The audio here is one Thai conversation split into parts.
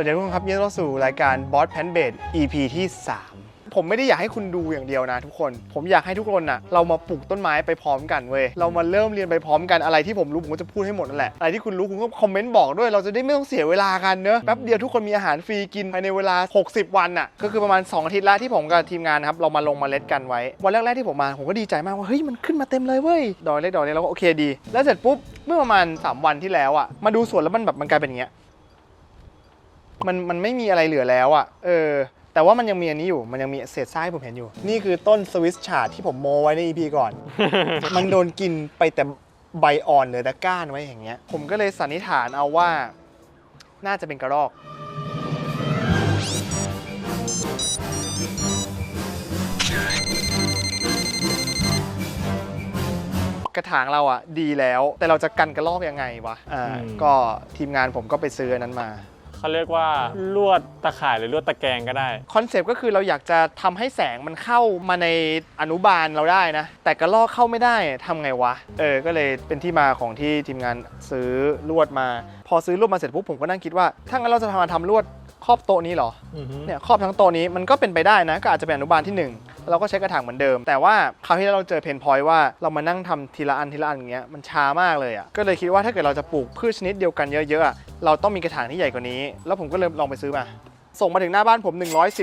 วัสดีทุกคนครับยินดีต้อนรับสู่รายการ Boss Pan b a s EP ที่ 3 ผมไม่ได้อยากให้คุณดูอย่างเดียวนะทุกคน ผมอยากให้ทุกคนน่ะเรามาปลูกต้นไม้ไปพร้อมกันเว้ย เรามาเริ่มเรียนไปพร้อมกันอะไรที่ผมรู้ผมก็จะพูดให้หมดนั่นแหละ อะไรที่คุณรู้คุณก็คอมเมนต์บอกด้วย เราจะได้ไม่ต้องเสียเวลากันเนอะ แป๊บเดียวทุกคนมีอาหารฟรีกินภายในเวลา 60 วันน่ะ ก็คือประมาณ 2 อาทิตย์ละที่ผมกับทีมงานนะครับเรามาลงมาเล็ดกันไว้ วันแรกๆที่ผมมาผมก็ดีใจมากว่าเฮ้ยมันขึ้นมาเต็มเลยเว้ย ดอยเล็กดอยเล็กแล้วก็โอเคดี แล้วเสร็จปุ๊บเมื่อประมาณ 3 วันที่แล้วอะมาดูสวนแล้วมันแบบมันกลายเป็นอย่างเงี้ย มันมันไม่มีอะไรเหลือแล้วอะ่ะเออ แต่ว่ามันยังมีอันนี้อยู่ มันยังมีเศษทรายให้ผมเห็นอยู่ นี่คือต้นสวิสชาร์ดที่ผมโมไว้ใน EP ก่อน มันโดนกินไปแต่ใบอ่อนเหลือแต่ก้านไว้อย่างเงี้ย ผมก็เลยสันนิษฐานเอาว่า น่าจะเป็นกระรอก กระถางเราอะ ดีแล้ว แต่เราจะกันกระรอกยังไงวะ อ่าอืมก็ทีมงานผมก็ไปซื้ออันนั้นมา เขาเรียกว่าลวดตะข่ายหรือลวดตะแกรงก็ได้ คอนเซปต์ก็คือเราอยากจะทำให้แสงมันเข้ามาในอนุบาลเราได้นะ แต่กระลอกเข้าไม่ได้ทำไงวะ เออ ก็เลยเป็นที่มาของที่ทีมงานซื้อลวดมา พอซื้อลวดมาเสร็จปุ๊บผมก็นั่งคิดว่า ถ้างั้นเราจะทำมาทำลวดครอบโต๊ะนี้เหรอ เนี่ยครอบทั้งโต๊ะนี้มันก็เป็นไปได้นะ ก็อาจจะเป็นอนุบาลที่หนึ่ง เราก็ใช้กระถางเหมือนเดิม แต่ว่าคราวที่เราเจอเพนพอยว่าเรามานั่งทำทีละอันทีละอันอย่างเงี้ยมันช้ามากเลยอะก็เลยคิดว่าถ้าเกิดเราจะปลูกพืชชนิดเดียวกันเยอะๆเราต้องมีกระถางที่ใหญ่กว่านี้ แล้วผมก็เลยลองไปซื้อมา ส่งมาถึงหน้าบ้านผม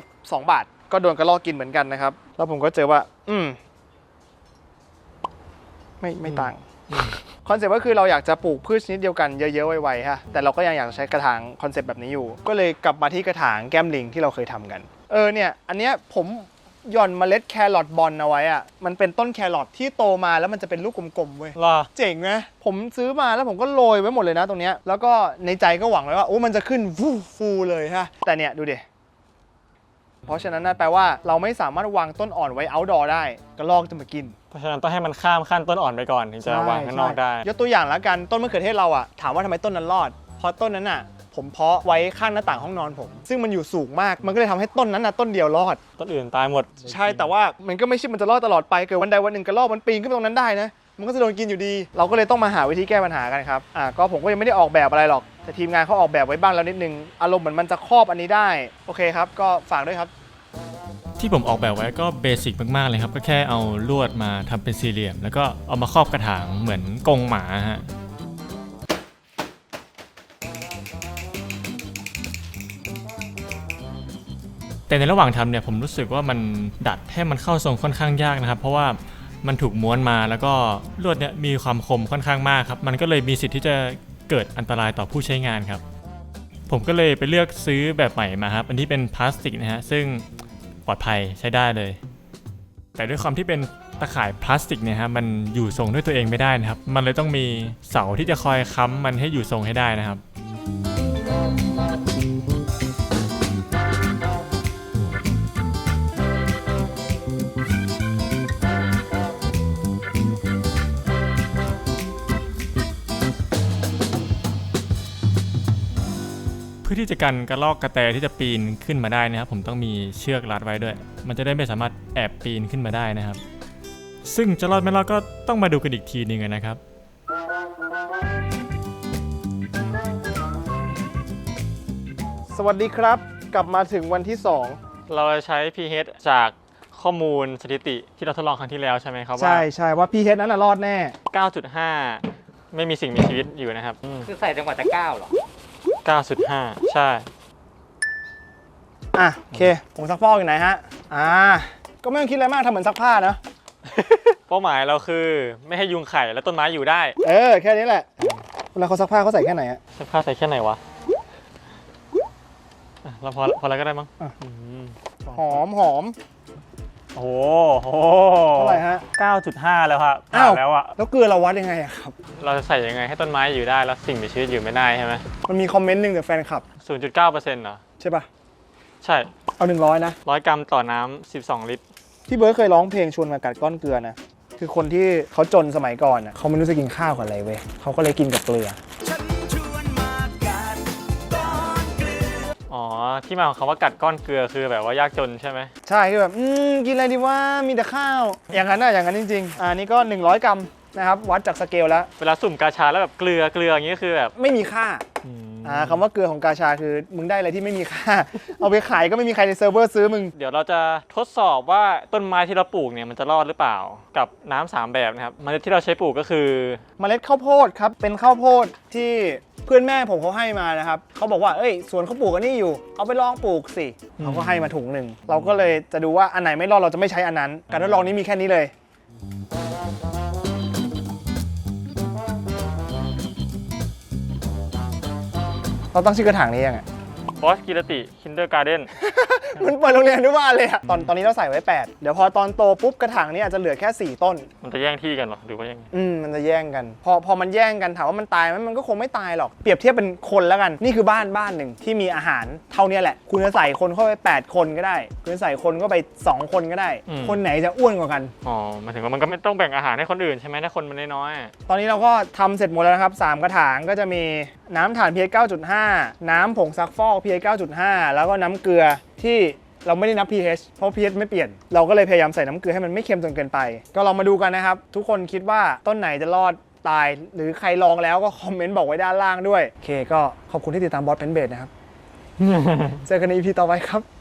112 บาท ก็โดนกระลอกกินเหมือนกันนะครับแล้วผมก็เจอว่า อืมไม่ไม่ต่างคอนเซ็ปต์ก็คือเราอยากจะปลูกพืชชนิดเดียวกันเยอะๆไวๆฮะแต่เราก็ยังอยากใช้กระถางคอนเซ็ปต์แบบนี้อยู่ ก็เลยกลับมาที่กระถางแก้มลิงที่เราเคยทำกัน เออเนี่ย อันเนี้ยผม หย่อนเมล็ดแครอทบอลเอาไว้อะมันเป็นต้นแครอทที่โตมาแล้วมันจะเป็นลูกกลมๆเว้ย รอ เจ๋งนะ ผมซื้อมาแล้วผมก็โรยไว้หมดเลยนะตรงเนี้ย แล้วก็ในใจก็หวังไว้ว่าโอ้มันจะขึ้นฟูฟูเลยฮะ แต่เนี่ยดูดิ เพราะฉะนั้นนั่นแปลว่าเราไม่สามารถวางต้นอ่อนไว้ outdoor ได้กระรอกจะมากิน เพราะฉะนั้นต้องให้มันข้ามขั้นต้นอ่อนไปก่อนถึงจะวางข้างนอกได้ยกตัวอย่างแล้วกันต้นมะเขือเทศเราอะถามว่าทำไมต้นนั้นรอด เพราะต้นนั้นอะ ผมเพาะไว้ข้างหน้าต่างห้องนอนผม ซึ่งมันอยู่สูงมากมันก็เลยทำให้ต้นนั้นอะต้นเดียวรอด ต้นอื่นตายหมดใช่แต่ว่ามันก็ไม่ใช่มันจะรอดตลอดไปเกิดวันใดวันหนึ่งกระรอกมันปีนขึ้นไปตรงนั้นได้นะมันก็จะโดนกินอยู่ดี เราก็เลยต้องมาหาวิธีแก้ปัญหากันครับอ่าก็ผมก็ยังไม่ได้ออกแบบอะไรหรอก แต่ทีมงานเขาออกแบบไว้บ้างแล้วนิดนึง อารมณ์เหมือนมันจะครอบอันนี้ได้ โอเคครับ ก็ฝากด้วยครับ ที่ผมออกแบบไว้ก็เบสิกมากๆเลยครับ ก็แค่เอาลวดมาทำเป็นสี่เหลี่ยม แล้วก็เอามาครอบกระถางเหมือนกรงหมาฮะ แต่ในระหว่างทำเนี่ยผมรู้สึกว่ามันดัดให้มันเข้าทรงค่อนข้างยากนะครับ เพราะว่ามันถูกม้วนมาแล้วก็ลวดเนี่ยมีความคมค่อนข้างมากครับ มันก็เลยมีสิทธิ์ที่จะเกิดอันตรายต่อผู้ใช้งานครับ ผมก็เลยไปเลือกซื้อแบบใหม่มาครับ อันที่เป็นพลาสติกนะฮะซึ่งปลอดภัยใช้ได้เลย แต่ด้วยความที่เป็นตะข่ายพลาสติกเนี่ยฮะมันอยู่ทรงด้วยตัวเองไม่ได้นะครับ มันเลยต้องมีเสาที่จะคอยค้ำมันให้อยู่ทรงให้ได้นะครับ พื่อที่จะกันกระลอกกระแตที่จะปีนขึ้นมาได้นะครับ ผมต้องมีเชือกรัดไว้ด้วย มันจะได้ไม่สามารถแอบปีนขึ้นมาได้นะครับ ซึ่งจะรอดไม่รอดก็ต้องมาดูกันอีกทีหนึ่งนะครับสวัสดีครับ กลับมาถึงวันที่เราจะใช้ pH จากข้อมูลสถิติที่เราทดลองครั้งที่แล้วใช่ไหมครับ2ใช่ใช่ว่าพี่เฮดนั้นน่ะรอดแน่ว่า9.5 ไม่มีสิ่งมีชีวิตอยู่นะครับอืมคือใส่จังหวะจะก้าวเหรอ 9.5 ใช่ อะโอเคผมซักฟอกอยู่ไหนฮะ อ่า ก็ไม่ต้องคิดอะไรมากทำเหมือนซักผ้านะเป้าหมายเราคือไม่ให้ยุงไข่และต้นไม้อยู่ได้เออแค่นี้แหละเวลาเขาซักผ้าเขาใส่แค่ไหนอะเสื้อผ้าใส่แค่ไหนวะอะเราพอพอแล้วก็ได้มั้ง อะอืมหอมหอม โอ้โหโอ้เท่าไหร่ฮะ 9.5 แล้วครับอ้าวแล้วอะแล้วเกลือเราวัดยังไงอะครับ เราจะใส่ยังไงให้ต้นไม้อยู่ได้แล้วสิ่งมีชีวิตอยู่ไม่ได้ใช่ไหมมันมีคอมเมนต์หนึ่งจากแฟนคลับ 0.9%เหรอ ใช่ปะใช่เอาหนึ่งร้อยนะ ร้อยกรัมต่อน้ำ12 ลิตรพี่เบิร์ดเคยร้องเพลงชวนมากัดก้อนเกลือนะ คือคนที่เขาจนสมัยก่อนน่ะเขาไม่รู้จะกินข้าวกับอะไรเว้ยเขาก็เลยกินกับเกลือ ที่มาของคำว่ากัดก้อนเกลือคือแบบว่ายากจนใช่ไหมใช่คือแบบอืมกินอะไรดีว่ามีแต่ข้าว อย่างนั้นน่ะอย่างนั้นจริงๆอ่านี่ก็ 100 กรัมนะครับวัดจากสเกลแล้ว เวลาสุ่มกาชาแล้วแบบเกลือเกลืออย่างนี้ก็คือแบบไม่มีค่าอืมอ่าคำว่าเกลือของกาชาคือมึงได้อะไรที่ไม่มีค่า เอาไปขายก็ไม่มีใครในเซิร์ฟเวอร์ซื้อมึง เดี๋ยวเราจะทดสอบว่าต้นไม้ที่เราปลูกเนี่ยมันจะรอดหรือเปล่า กับน้ำสามแบบนะครับเมล็ดที่เราใช้ปลูกก็คือ เมล็ดข้าวโพดครับเป็นข้าวโพดที่ เพื่อนแม่ผมเขาให้มานะครับเขาบอกว่าเอ้ยสวนเขาปลูกอันนี้อยู่ เอาไปลองปลูกสิเขาก็ให้มาถุงหนึ่งเราก็เลยจะดูว่าอันไหนไม่รอดเราจะไม่ใช้อันนั้น การทดลองนี้มีแค่นี้เลยเราตั้งชื่อกระถางนี้ยังไง อสกิรติคินเดอร์การ์เดนมันเปิดโรงเรียนด้วยว่าเลยอะตอนตอนนี้เราใส่ไว้ 8 เดี๋ยวพอตอนโตปุ๊บกระถางนี้อาจจะเหลือแค่ 4 ต้น มันจะแย่งที่กันเหรอหรือว่ายังไงอืมมันจะแย่งกัน พอพอมันแย่งกันถามว่ามันตายไหมมันก็คงไม่ตายหรอกเปรียบเทียบเป็นคนแล้วกันนี่คือบ้านบ้านหนึ่งที่มีอาหารเท่านี้แหละ คุณจะใส่คนเข้าไป 8 คนก็ได้ คุณจะใส่คนก็ไป 2 คนก็ได้อืมคนไหนจะอ้วนกว่ากัน อ๋อหมายถึงว่ามันก็ไม่ต้องแบ่งอาหารให้คนอื่นใช่ไหมถ้าคนมันน้อยๆอะตอนนี้เราก็ทำเสร็จหมดแล้วนะครับ3กระถางก็จะมีน้ำถ่าน pH 9.5 น้ำผงซักฟอก pH 9.5 แล้วก็น้ำเกลือที่เราไม่ได้นับ pH เพราะ pH ไม่เปลี่ยน เราก็เลยพยายามใส่น้ำเกลือให้มันไม่เค็มจนเกินไป ก็ลองมาดูกันนะครับ ทุกคนคิดว่าต้นไหนจะรอดตาย หรือใครลองแล้วก็คอมเมนต์บอกไว้ด้านล่างด้วย โอเค ก็ขอบคุณที่ติดตามบอสเพนเบดนะครับ เจอกันใน EP ต่อไปครับ